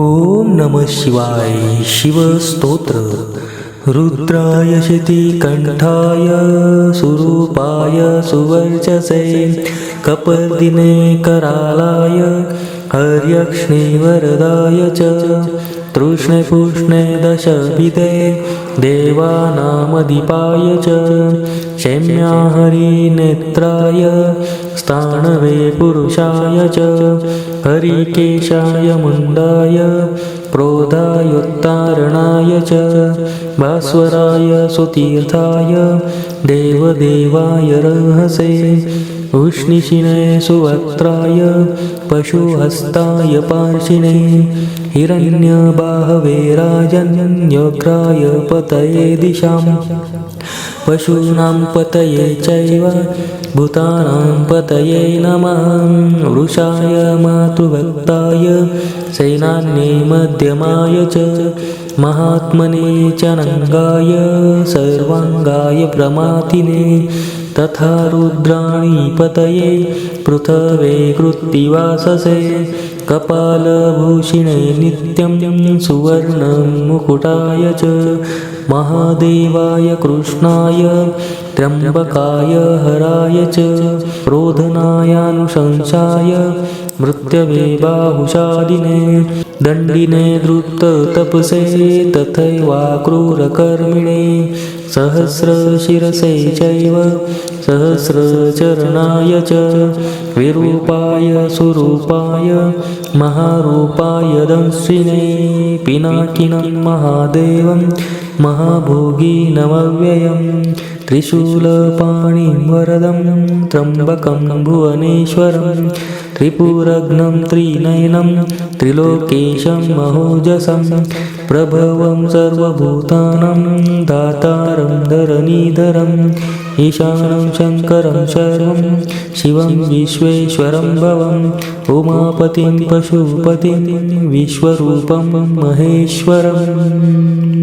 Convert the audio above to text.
नमः शिवाय शिवस्तोत्र रुद्राय शितिकण्ठाय सुरूपाय सुवर्चसे कपर्दिने करालाय हर्यक्ष्णे वरदाय तृष्णे पुष्णे दशभिदे देवानामधिपाय च। शम्या हरिनेत्राय स्थाणवे पुरुषाय च। हरिकेशाय मुण्डाय क्रोधायोत्तारणाय च भास्वराय सुतीर्थाय देवदेवाय रहसे उष्णिशिने सुवक्त्राय पशुहस्ताय पार्शिने हिरण्यबाहवे राजन्यग्राय पतये दिशाम् पशूनां पतये चैव भूतानां पतये नमः। वृषाय मातृभक्ताय सैनान्ये मध्यमाय च महात्मने च नङ्गाय सर्वाङ्गाय प्रमातिने तथा रुद्राणि पतये पृथवे कृत्तिवाससे कपालभूषिणे नित्यं सुवर्णं मुकुटाय च महादेवाय कृष्णाय त्र्यम्बकाय हराय च रोधनायानुशंसाय मृत्यवे बाहुशादिने दण्डिने धृततपसे तथैवाक्रूरकर्मिणे सहस्रशिरसे चैव सहस्रचरणाय च विरूपाय सुरूपाय महारूपाय दंशिने पिनाकिनं महादेवं महाभोगीनमव्ययं त्रिशूलपाणिं वरदं त्र्यम्बकं भुवनेश्वरं त्रिपुरग्नं त्रिनयनं त्रिलोकेशं महोजसं प्रभवं सर्वभूतानं दातारं धरणीधरम् ईशानं शङ्करं सर्वं शिवं विश्वेश्वरं भवम् उमापतिं पशुपतिं विश्वरूपं महेश्वरम्